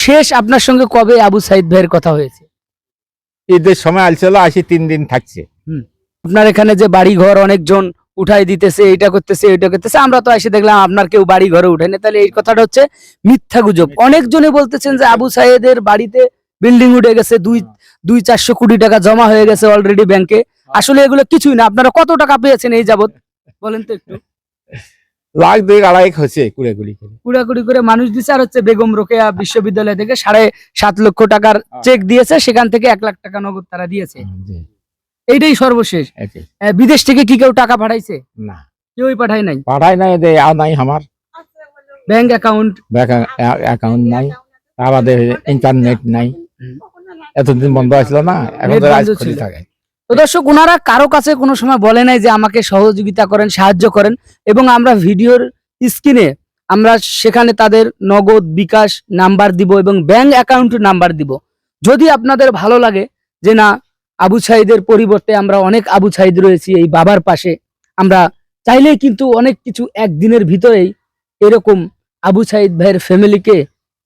শেষ আপনার সঙ্গে কবে আবু সাইদ ভাইয়ের কথা হয়েছে? ঈদের সময় আলছিল আসি তিন দিন থাকছে। আপনার এখানে যে বাড়ি ঘর অনেকজন উঠাই দিতেছে এটা করতেছে এটা করতেছে আমরা তো এসে দেখলাম আপনার কেউ বাড়ি ঘরে উঠায়নি তাহলে এই কথাটা হচ্ছে মিথ্যা গুজব। অনেকজনে বলতেছেন যে আবু সাইদের বাড়িতে বিল্ডিং উঠে গেছে দুই দুই চারশো কোটি টাকা জমা হয়ে গেছে অলরেডি ব্যাংকে আসলে এগুলো কিছুই না আপনারা কত টাকা পেয়েছেন এই যাবত বলেন তো একটু। লাখ দুই আড়াই হচ্ছে কুড়ে গুলি করে। কুড়াকুড়ি করে মানুষ দিচ্ছে আর হচ্ছে বেগম রোকেয়া বিশ্ববিদ্যালয় থেকে সাড়ে সাত লক্ষ টাকার চেক দিয়েছে সেখান থেকে এক লাখ টাকা নগদ তারা দিয়েছে। এইটাই সর্বশেষ। বিদেশ থেকে কি কেউ টাকা পাঠাইছে? না। কেউই পাঠায় নাই? পাঠাই নাই দে আর নাই আমার। Bank account? অ্যাকাউন্ট নাই। আমাদের ইন্টারনেট নাই। এতদিন বন্ধ আসছিল না এখন তো থাকে। তো দর্শক ওনারা কারও কাছে কোনো সময় বলে নাই যে আমাকে সহযোগিতা করেন, সাহায্য করেন এবং আমরা ভিডিওর স্ক্রিনে আমরা সেখানে তাদের নগদ, বিকাশ নাম্বার দিব এবং ব্যাংক অ্যাকাউন্ট নাম্বার দিব। যদি আপনাদের ভালো লাগে যে না, আবু সাইদের পরিবর্তে আমরা অনেক আবু সাইদ রয়েছি এই বাবার পাশে, আমরা চাইলেই কিন্তু অনেক কিছু একদিনের ভিতরেই এরকম আবু সাইদ ভাইয়ের ফ্যামিলিকে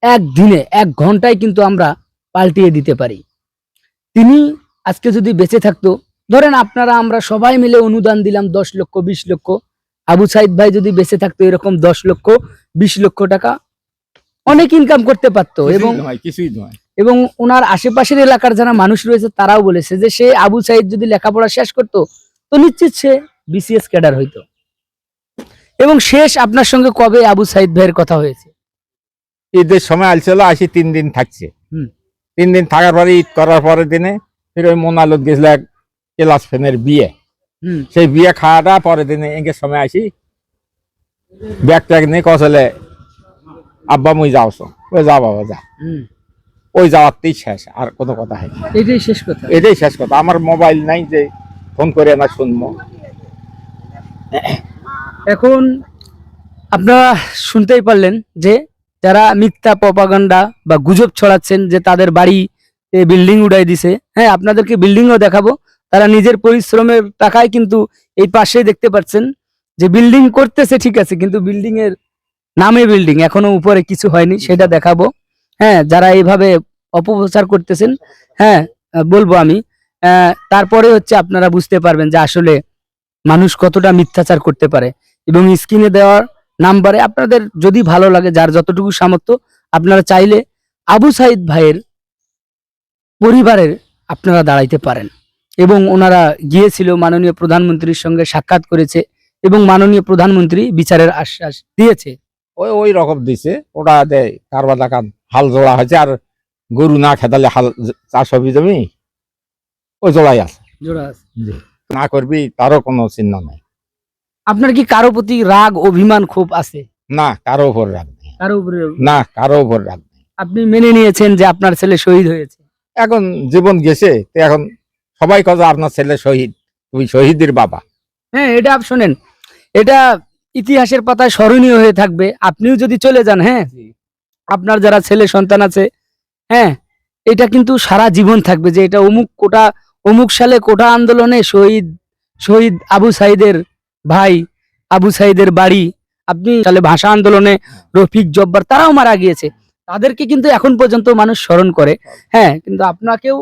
একদিনে, এক ঘন্টায় কিন্তু আমরা পাল্টিয়ে দিতে পারি। তিনি আজকে যদি বেঁচে থাকতো ধরেন আপনারা আমরা সবাই মিলে অনুদান দিলাম দশ লক্ষ বিশ লক্ষ আবু সাইদ ভাই যদি বেঁচে থাকতো এরকম দশ লক্ষ বিশ লক্ষ টাকা অনেক ইনকাম করতে পারতো এবং কিছুই নয়। এবং ওনার আশেপাশের এলাকার যারা মানুষ রয়েছে তারাও বলেছে যে সে আবু সাইদ যদি লেখাপড়া শেষ করতো তো নিশ্চিত সে বিসিএস ক্যাডার হইতো। এবং শেষ আপনার সঙ্গে কবে আবু সাইদ ভাইয়ের কথা হয়েছে? ঈদের সময় আলছিল আসি তিন দিন থাকছে। হুম। তিন দিন থাকার পরে ঈদ করার পরের দিনে ফির ওই মোনালত গেছিল এক ক্লাস ফ্রেন্ডের বিয়ে। হুম। সেই বিয়ে খাওয়াটা পরের দিনে এঙ্গের সময় আসি ব্যাগ ট্যাগ নিয়ে কসলে আব্বা মুই যাওছ ওই যা বাবা যা। হুম। ওই যাওয়াতেই শেষ আর কোনো কথা হয়। এটাই শেষ কথা। এটাই শেষ কথা। আমার মোবাইল নাই যে ফোন করে না শুনব। এখন আপনারা শুনতেই পারলেন যে যারা মিথ্যা প্রপাগান্ডা বা গুজব ছড়াচ্ছেন যে তাদের বাড়ি বিল্ডিং উড়াই দিছে। হ্যাঁ আপনাদেরকে বিল্ডিংও দেখাবো। তারা নিজের পরিশ্রমের টাকায় কিন্তু এই পাশে দেখতে পাচ্ছেন যে বিল্ডিং করতেছে ঠিক আছে, কিন্তু বিল্ডিং এর নামে বিল্ডিং এখনও উপরে কিছু হয়নি, সেটা দেখাবো। হ্যাঁ যারা এইভাবে অপপ্রচার করতেছেন হ্যাঁ বলব আমি। তারপরে হচ্ছে আপনারা বুঝতে পারবেন যে আসলে মানুষ কতটা মিথ্যাচার করতে পারে। এবং স্ক্রিনে দেওয়ার নাম্বারে আপনাদের যদি ভালো লাগে, যার যতটুকু সামর্থ্য, আপনারা চাইলে আবু সাইদ ভাইয়ের পরিবারের আপনারা দাঁড়াইতে পারেন। এবং ওনারা গিয়েছিল মাননীয় প্রধানমন্ত্রীর সঙ্গে সাক্ষাৎ করেছে এবং মাননীয় প্রধানমন্ত্রী বিচারের আশ্বাস দিয়েছে। ওই ওই রকম দিছে ওটা দেয় কারবার দেখান হাল জোড়া হয়েছে আর গরু না খেতালে হাল চাষ হবে জমি ওই জোড়াই আছে। না করবি তারও কোনো চিহ্ন নাই। আপনার কি কারও প্রতি রাগ অভিমান খুব আছে? না কারও উপর রাগ নেই। কারও উপরে না কারও উপর রাগ নেই। আপনি মেনে নিয়েছেন যে আপনার ছেলে শহীদ হয়েছে। এখন জীবন গেছে তো এখন সবাই কথা আপনার ছেলে শহীদ তুমি শহীদের বাবা। হ্যাঁ এটা আপ শোনেন এটা ইতিহাসের পাতায় স্মরণীয় হয়ে থাকবে। আপনিও যদি চলে যান হ্যাঁ আপনার যারা ছেলে সন্তান আছে হ্যাঁ এটা কিন্তু সারা জীবন থাকবে যে এটা অমুক কোটা অমুক সালে কোটা আন্দোলনে শহীদ শহীদ আবু সাইদের ভাই আবু সাইদের বাড়ি আপনি তাহলে ভাষা আন্দোলনে রফিক জব্বার তারাও মারা গিয়েছে। তাদেরকে কিন্তু এখন পর্যন্ত মানুষ স্মরণ করে। হ্যাঁ কিন্তু আপনাকেও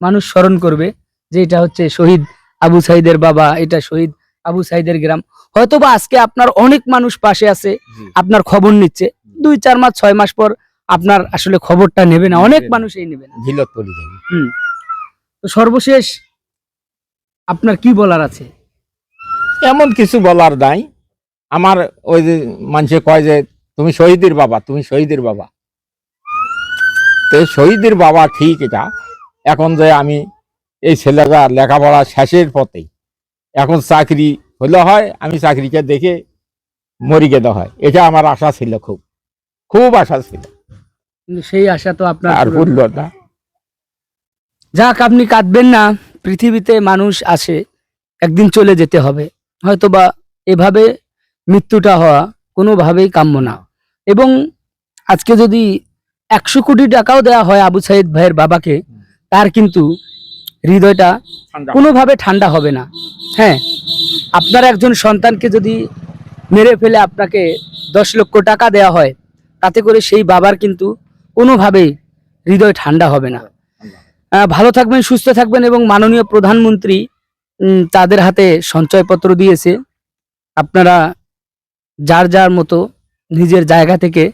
মানুষ স্মরণ করবে যে এটা হচ্ছে শহীদ আবু সাইদের বাবা এটা শহীদ আবু সাইদের গ্রাম। হয়তোবা আজকে আপনার অনেক মানুষ পাশে আছে আপনার খবর নিচ্ছে। দুই চার মাস ছয় মাস পর আপনার আসলে খবরটা নেবে না অনেক মানুষই নেবে না। যাবে। তো সর্বশেষ আপনার কি বলার আছে? এমন কিছু বলার নাই। আমার ওই যে মানুষে কয় যে তুমি শহীদের বাবা তুমি শহীদের বাবা। তো শহীদের বাবা ঠিক এটা। এখন যে আমি এই ছেলেটা লেখাপড়া শেষের পথেই। এখন চাকরি হলে হয় আমি চাকরিকে দেখে মরি গেলে হয়। এটা আমার আশা ছিল খুব। খুব আশা ছিল। সেই আশা তো আপনার আর না। যাক আপনি কাঁদবেন না। পৃথিবীতে মানুষ আসে একদিন চলে যেতে হবে। হয়তোবা এভাবে মৃত্যুটা হওয়া কোনোভাবেই কাম্য না। এবং আজকে যদি একশো কোটি টাকাও দেওয়া হয় আবু সাইদ ভাইয়ের বাবাকে তার কিন্তু হৃদয়টা কোনোভাবে ঠান্ডা হবে না। হ্যাঁ আপনার একজন সন্তানকে যদি মেরে ফেলে আপনাকে দশ লক্ষ টাকা দেওয়া হয় তাতে করে সেই বাবার কিন্তু কোনোভাবেই হৃদয় ঠান্ডা হবে না। ভালো থাকবেন সুস্থ থাকবেন এবং মাননীয় প্রধানমন্ত্রী তাদের হাতে সঞ্চয়পত্র দিয়েছে। আপনারা যার যার মতো নিজের জায়গা থেকে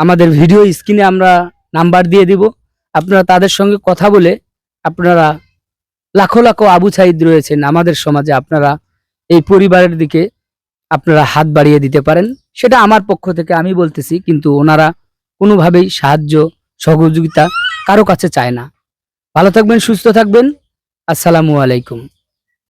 আমাদের ভিডিও স্ক্রিনে আমরা নাম্বার দিয়ে দিব। আপনারা তাদের সঙ্গে কথা বলে আপনারা লাখো লাখো আবু সাইদ রয়েছেন আমাদের সমাজে। আপনারা এই পরিবারের দিকে আপনারা হাত বাড়িয়ে দিতে পারেন। সেটা আমার পক্ষ থেকে আমি বলতেছি, কিন্তু ওনারা কোনোভাবেই সাহায্য, সহযোগিতা কারও কাছে চায় না। ভালো থাকবেন, সুস্থ থাকবেন। আসসালামু আলাইকুম।